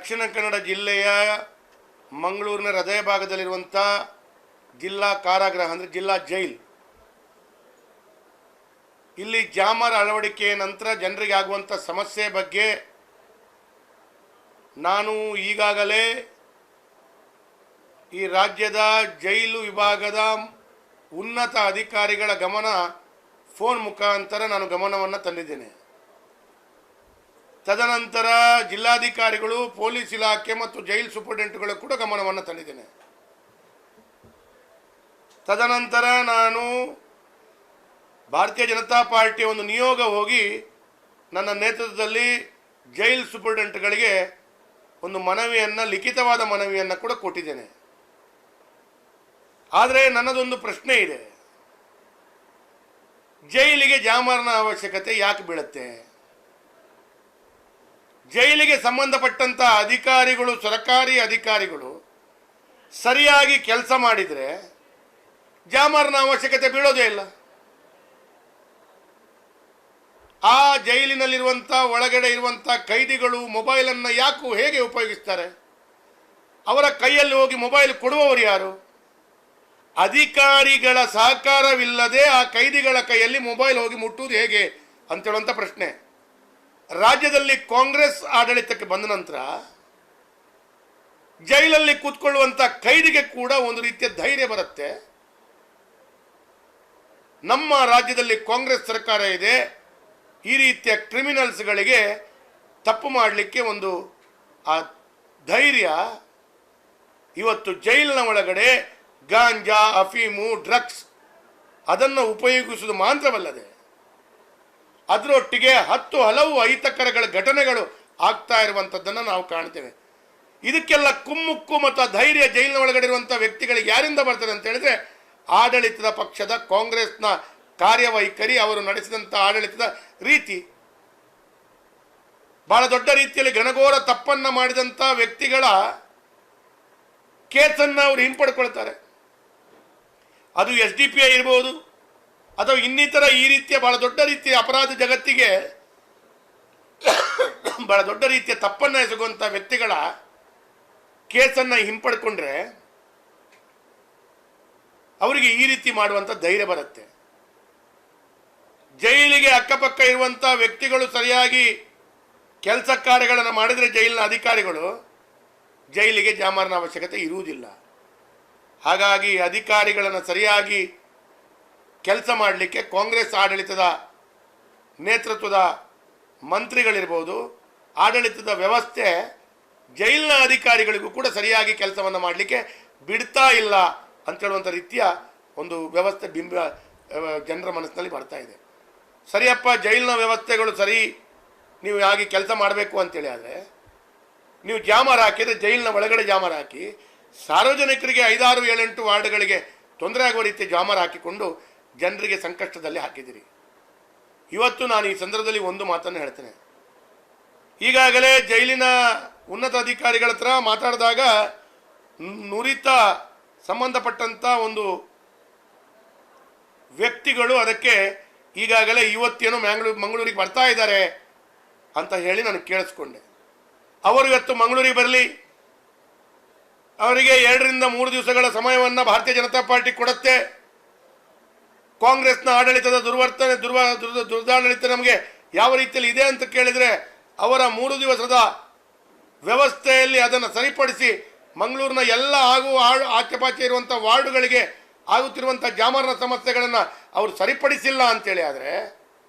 ದಕ್ಷಿಣ ಕನ್ನಡ ಜಿಲ್ಲೆಯ ಮಂಗಳೂರಿನ ಹೃದಯ ಭಾಗದಲ್ಲಿರುವಂಥ ಜಿಲ್ಲಾ ಕಾರಾಗೃಹ, ಅಂದರೆ ಜಿಲ್ಲಾ ಜೈಲ್. ಇಲ್ಲಿ ಜಾಮರ್ ಅಳವಡಿಕೆಯ ನಂತರ ಜನರಿಗೆ ಆಗುವಂಥ ಸಮಸ್ಯೆ ಬಗ್ಗೆ ನಾನು ಈಗಾಗಲೇ ಈ ರಾಜ್ಯದ ಜೈಲು ವಿಭಾಗದ ಉನ್ನತ ಅಧಿಕಾರಿಗಳ ಗಮನ, ಫೋನ್ ಮುಖಾಂತರ ನಾನು ಗಮನವನ್ನು ತಂದಿದ್ದೇನೆ. ತದನಂತರ ಜಿಲ್ಲಾಧಿಕಾರಿಗಳು, ಪೊಲೀಸ್ ಇಲಾಖೆ ಮತ್ತು ಜೈಲ್ ಸೂಪರಿಂಟೆಂಟ್ಗಳು ಕೂಡ ಗಮನವನ್ನು ತಂದಿದ್ದೇನೆ. ತದನಂತರ ನಾನು ಭಾರತೀಯ ಜನತಾ ಪಾರ್ಟಿಯ ಒಂದು ನಿಯೋಗ ಹೋಗಿ ನನ್ನ ನೇತೃತ್ವದಲ್ಲಿ ಜೈಲ್ ಸೂಪರಿಂಟೆಂಟ್ಗಳಿಗೆ ಒಂದು ಮನವಿಯನ್ನು, ಲಿಖಿತವಾದ ಮನವಿಯನ್ನು ಕೂಡ ಕೊಟ್ಟಿದ್ದೇನೆ. ಆದರೆ ನನ್ನದೊಂದು ಪ್ರಶ್ನೆ ಇದೆ. ಜೈಲಿಗೆ ಜಾಮರನ ಅವಶ್ಯಕತೆ ಯಾಕೆ ಬೀಳುತ್ತೆ? ಜೈಲಿಗೆ ಸಂಬಂಧಪಟ್ಟಂತ ಅಧಿಕಾರಿಗಳು, ಸರ್ಕಾರಿ ಅಧಿಕಾರಿಗಳು ಸರಿಯಾಗಿ ಕೆಲಸ ಮಾಡಿದರೆ ಜಾಮರ್ನ ಅವಶ್ಯಕತೆ ಬೀಳೋದೇ ಇಲ್ಲ. ಆ ಜೈಲಿನಲ್ಲಿರುವಂಥ ಒಳಗಡೆ ಇರುವಂಥ ಕೈದಿಗಳು ಮೊಬೈಲನ್ನು ಯಾಕು ಹೇಗೆ ಉಪಯೋಗಿಸ್ತಾರೆ? ಅವರ ಕೈಯಲ್ಲಿ ಹೋಗಿ ಮೊಬೈಲ್ ಕೊಡುವವರು ಯಾರು? ಅಧಿಕಾರಿಗಳ ಸಹಕಾರವಿಲ್ಲದೆ ಆ ಕೈದಿಗಳ ಕೈಯಲ್ಲಿ ಮೊಬೈಲ್ ಹೋಗಿ ಮುಟ್ಟುವುದು ಹೇಗೆ ಅಂತೇಳುವಂಥ ಪ್ರಶ್ನೆ. ರಾಜ್ಯದಲ್ಲಿ ಕಾಂಗ್ರೆಸ್ ಆಡಳಿತಕ್ಕೆ ಬಂದ ನಂತರ ಜೈಲಲ್ಲಿ ಕೂತ್ಕೊಳ್ಳುವಂಥ ಕೈದಿಗೆ ಕೂಡ ಒಂದು ರೀತಿಯ ಧೈರ್ಯ ಬರುತ್ತೆ. ನಮ್ಮ ರಾಜ್ಯದಲ್ಲಿ ಕಾಂಗ್ರೆಸ್ ಸರ್ಕಾರ ಇದೆ. ಈ ರೀತಿಯ ಕ್ರಿಮಿನಲ್ಸ್ಗಳಿಗೆ ತಪ್ಪು ಮಾಡಲಿಕ್ಕೆ ಒಂದು, ಆ, ಧೈರ್ಯ ಇವತ್ತು ಜೈಲಿನ ಒಳಗಡೆ ಗಾಂಜಾ, ಅಫೀಮು, ಡ್ರಗ್ಸ್ ಅದನ್ನು ಉಪಯೋಗಿಸುವುದು ಮಾತ್ರವಲ್ಲದೆ ಅದರೊಟ್ಟಿಗೆ ಹತ್ತು ಹಲವು ಅಹಿತಕರಗಳ ಘಟನೆಗಳು ಆಗ್ತಾ ಇರುವಂಥದ್ದನ್ನು ನಾವು ಕಾಣ್ತೇವೆ. ಇದಕ್ಕೆಲ್ಲ ಕುಮ್ಮುಕ್ಕು ಮತ್ತು ಧೈರ್ಯ ಜೈಲಿನ ಒಳಗಡೆ ಇರುವಂಥ ವ್ಯಕ್ತಿಗಳಿಗೆ ಯಾರಿಂದ ಬರ್ತದೆ ಅಂತ ಹೇಳಿದ್ರೆ ಆಡಳಿತದ ಪಕ್ಷದ ಕಾಂಗ್ರೆಸ್ನ ಕಾರ್ಯವೈಖರಿ ಅವರು ನಡೆಸಿದಂಥ ಆಡಳಿತದ ರೀತಿ. ಬಹಳ ದೊಡ್ಡ ರೀತಿಯಲ್ಲಿ ಘನಘೋರ ತಪ್ಪನ್ನು ಮಾಡಿದಂಥ ವ್ಯಕ್ತಿಗಳ ಕೇಸನ್ನು ಅವರು ಹಿಂಪಡ್ಕೊಳ್ತಾರೆ. ಅದು ಎಸ್ ಡಿ ಪಿ ಐ ಇರ್ಬೋದು ಅಥವಾ ಇನ್ನಿತರ ಈ ರೀತಿಯ ಬಹಳ ದೊಡ್ಡ ರೀತಿಯ ಅಪರಾಧ ಜಗತ್ತಿಗೆ ಬಹಳ ದೊಡ್ಡ ರೀತಿಯ ತಪ್ಪನ್ನು ಎಸಗುವಂಥ ವ್ಯಕ್ತಿಗಳ ಕೇಸನ್ನು ಹಿಂಪಡ್ಕೊಂಡ್ರೆ ಅವರಿಗೆ ಈ ರೀತಿ ಮಾಡುವಂಥ ಧೈರ್ಯ ಬರುತ್ತೆ. ಜೈಲಿಗೆ ಅಕ್ಕಪಕ್ಕ ಇರುವಂಥ ವ್ಯಕ್ತಿಗಳು ಸರಿಯಾಗಿ ಕೆಲಸ ಕಾರ್ಯಗಳನ್ನು ಮಾಡಿದರೆ ಜೈಲಿನ ಅಧಿಕಾರಿಗಳು ಜೈಲಿಗೆ ಜಾಮಾರನ ಅವಶ್ಯಕತೆ ಇರುವುದಿಲ್ಲ. ಹಾಗಾಗಿ ಅಧಿಕಾರಿಗಳನ್ನು ಸರಿಯಾಗಿ ಕೆಲಸ ಮಾಡಲಿಕ್ಕೆ ಕಾಂಗ್ರೆಸ್ ಆಡಳಿತದ ನೇತೃತ್ವದ ಮಂತ್ರಿಗಳಿರ್ಬೋದು, ಆಡಳಿತದ ವ್ಯವಸ್ಥೆ ಜೈಲಿನ ಅಧಿಕಾರಿಗಳಿಗೂ ಕೂಡ ಸರಿಯಾಗಿ ಕೆಲಸವನ್ನು ಮಾಡಲಿಕ್ಕೆ ಬಿಡ್ತಾ ಇಲ್ಲ ಅಂತೇಳುವಂಥ ರೀತಿಯ ಒಂದು ವ್ಯವಸ್ಥೆ ಬಿಂಬ ಜನರ ಮನಸ್ಸಿನಲ್ಲಿ ಬರ್ತಾ ಇದೆ. ಸರಿಯಪ್ಪ, ಜೈಲಿನ ವ್ಯವಸ್ಥೆಗಳು ಸರಿ, ನೀವು ಹಾಗೆ ಕೆಲಸ ಮಾಡಬೇಕು ಅಂತೇಳಿ ಆದರೆ, ನೀವು ಜಾಮರ್ ಹಾಕಿದರೆ ಜೈಲಿನ ಒಳಗಡೆ ಜಾಮರ್ ಹಾಕಿ, ಸಾರ್ವಜನಿಕರಿಗೆ ಐದಾರು ಏಳೆಂಟು ವಾರ್ಡ್ಗಳಿಗೆ ತೊಂದರೆ ಆಗುವ ರೀತಿ ಜಾಮರ್ ಹಾಕಿಕೊಂಡು ಜನರಿಗೆ ಸಂಕಷ್ಟದಲ್ಲಿ ಹಾಕಿದಿರಿ ಇವತ್ತು ನಾನು ಈ ಸಂದರ್ಭದಲ್ಲಿ ಒಂದು ಮಾತನ್ನು ಹೇಳ್ತೇನೆ. ಈಗಾಗಲೇ ಜೈಲಿನ ಉನ್ನತ ಅಧಿಕಾರಿಗಳ ಹತ್ರ ಮಾತಾಡಿದಾಗ ನುರಿತ ಸಂಬಂಧಪಟ್ಟಂಥ ಒಂದು ವ್ಯಕ್ತಿಗಳು ಅದಕ್ಕೆ ಈಗಾಗಲೇ ಇವತ್ತೇನು ಮ್ಯಾಂಗ್ಳೂರು, ಮಂಗಳೂರಿಗೆ ಬರ್ತಾ ಇದ್ದಾರೆ ಅಂತ ಹೇಳಿ ನಾನು ಕೇಳಿಸ್ಕೊಂಡೆ. ಅವರು ಇವತ್ತು ಮಂಗಳೂರಿಗೆ ಬರಲಿ. ಅವರಿಗೆ ಎರಡರಿಂದ ಮೂರು ದಿವಸಗಳ ಸಮಯವನ್ನು ಭಾರತೀಯ ಜನತಾ ಪಾರ್ಟಿ ಕೊಡುತ್ತೆ. ಕಾಂಗ್ರೆಸ್ನ ಆಡಳಿತದ ದುರ್ವರ್ತನೆ, ದುರ್ವ, ದುರ್ದ, ದುರ್ದಾಡಳಿತ ನಮಗೆ ಯಾವ ರೀತಿಯಲ್ಲಿ ಇದೆ ಅಂತ ಕೇಳಿದರೆ ಅವರ ಮೂರು ದಿವಸದ ವ್ಯವಸ್ಥೆಯಲ್ಲಿ ಅದನ್ನು ಸರಿಪಡಿಸಿ ಮಂಗಳೂರಿನ ಎಲ್ಲ ಆಗುವ ಆ- ಆಚೆಪಾಚೆ ಇರುವಂಥ ವಾರ್ಡುಗಳಿಗೆ ಆಗುತ್ತಿರುವಂಥ ಜಾಮರ್ನ ಸಮಸ್ಯೆಗಳನ್ನು ಅವರು ಸರಿಪಡಿಸಿಲ್ಲ ಅಂತೇಳಿ ಆದರೆ